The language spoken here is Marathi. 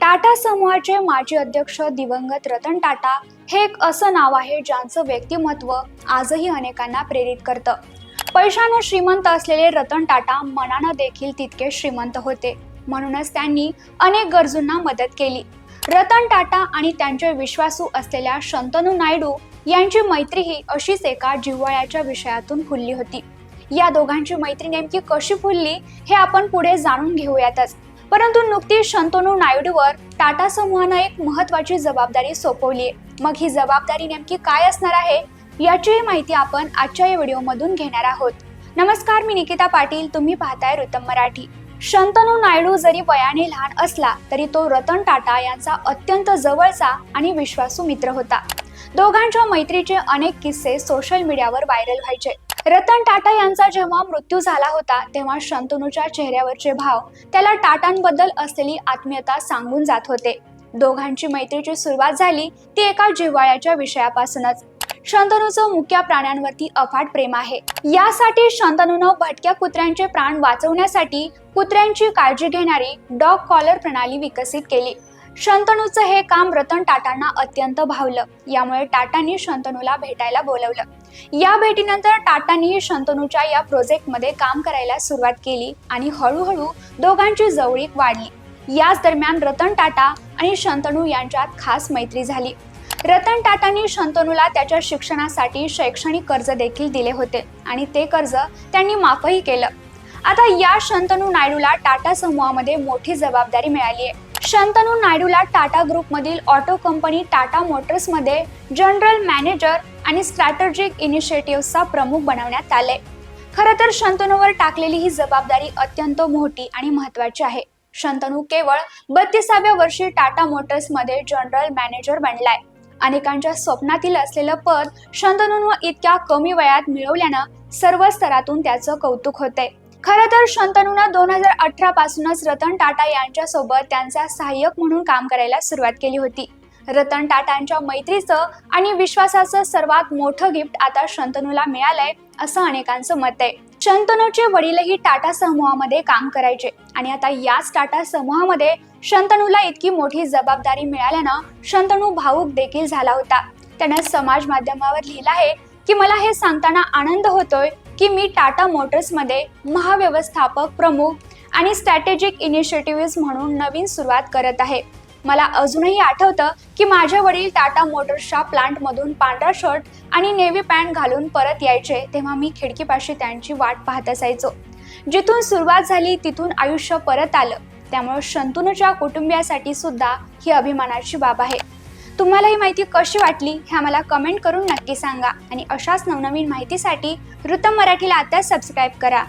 टाटा समूहाचे माजी अध्यक्ष दिवंगत रतन टाटा हे एक असं नाव आहे ज्यांचं व्यक्तिमत्व आजही अनेकांना प्रेरित करतं. पैशानं श्रीमंत असलेले रतन टाटा मनानं देखील तितके श्रीमंत होते. म्हणूनच त्यांनी अनेक गरजूंना मदत केली. रतन टाटा आणि त्यांचे विश्वासू असलेल्या शंतनू नायडू यांची मैत्रीही अशीच एका जिव्हाळ्याच्या विषयातून फुलली होती. या दोघांची मैत्री नेमकी कशी फुलली हे आपण पुढे जाणून घेऊयातच. परंतु नुकतीच शंतनू नायडूवर टाटा समूहानं एक महत्वाची जबाबदारी सोपवली. आहे मग ही जबाबदारी नेमकी काय असणार आहे याचीही माहिती आपण आजच्या या व्हिडिओमधून घेणार आहोत. नमस्कार मी निकिता पाटील. तुम्ही पाहताय रुतम मराठी. शंतनू नायडू जरी वयाने लहान असला तरी तो रतन टाटा यांचा अत्यंत जवळचा आणि विश्वासू मित्र होता. दोघांच्या मैत्रीचे अनेक किस्से सोशल मीडियावर व्हायरल व्हायचे. रतन टाटा यांचा जेव्हा मृत्यू झाला होता तेव्हा शंतनूच्या चेहऱ्यावरचे भाव त्याला टाटांबद्दल असलेली आत्मीयता सांगून जात होते. दोघांची मैत्रीची सुरुवात झाली ती एका जिव्हाळ्याच्या विषयापासूनच. शंतनूचं मुख्या प्राण्यांवरती अफाट प्रेम आहे. यासाठी शंतनूनं भटक्या कुत्र्यांचे प्राण वाचवण्यासाठी कुत्र्यांची काळजी घेणारी डॉग कॉलर प्रणाली विकसित केली. शंतनूचं हे काम रतन टाटांना अत्यंत भावलं. यामुळे टाटांनी शंतनूला भेटायला बोलवलं. या भेटीनंतर टाटांनी शंतनूच्या या प्रोजेक्टमध्ये काम करायला सुरुवात केली आणि हळूहळू दोघांची जवळीक वाढली. याच दरम्यान रतन टाटा आणि शंतनू यांच्यात खास मैत्री झाली. रतन टाटांनी शंतनूला त्याच्या शिक्षणासाठी शैक्षणिक कर्ज देखील दिले होते आणि ते कर्ज त्यांनी माफही केलं. आता या शंतनू नायडूला टाटा समूहामध्ये मोठी जबाबदारी मिळाली आहे शंतनू नायडूला टाटा ग्रुपमधील ऑटो कंपनी टाटा मोटर्समध्ये जनरल मॅनेजर आणि स्ट्रॅटेजिक इनिशिएटिव्हचा प्रमुख बनवण्यात आले. खरं तर शंतनूवर टाकलेली ही जबाबदारी अत्यंत मोठी आणि महत्वाची आहे. शंतनू केवळ बत्तीसाव्या वर्षी टाटा मोटर्समध्ये जनरल मॅनेजर बनलाय. अनेकांच्या स्वप्नातील असलेलं पद शंतनूनं इतक्या कमी वयात मिळवल्यानं सर्व स्तरातून त्याचं कौतुक होते खरं तर शंतनूनं दोन हजार अठरा पासूनच रतन टाटा यांच्यासोबत त्यांचा सहाय्यक म्हणून काम करायला सुरुवात केली होती. रतन टाटांच्या मैत्रीचं आणि विश्वासाचं सर्वात मोठं गिफ्ट आता शंतनूला मिळालंय असं अनेकांचं मत आहे. शंतनूचे वडीलही टाटा समूहामध्ये काम करायचे आणि आता याच टाटा समूहामध्ये शंतनूला इतकी मोठी जबाबदारी मिळाल्यानं शंतनू भाऊक देखील झाला होता. त्यानं समाज माध्यमावर लिहिलं आहे की मला हे सांगताना आनंद होतोय की मी टाटा मोटर्समध्ये महाव्यवस्थापक प्रमुख आणि स्ट्रॅटेजिक इनिशिएटिव्ह म्हणून नवीन सुरुवात करत आहे. मला अजूनही आठवतं की माझे वडील टाटा मोटर्सच्या प्लांटमधून पांढरा शर्ट आणि नेव्ही पॅन्ट घालून परत यायचे तेव्हा मी खिडकीपाशी त्यांची वाट पाहत असायचो. जिथून सुरुवात झाली तिथून आयुष्य परत आलं. त्यामुळे शंतनूच्या कुटुंबियासाठी सुद्धा ही अभिमानाची बाब आहे. तुम्हाला ही माहिती कशी वाटली हे आम्हाला कमेंट करून नक्की सांगा. आणि अशाच नवनवीन माहितीसाठी ऋतम मराठीला आता सबस्क्राईब करा.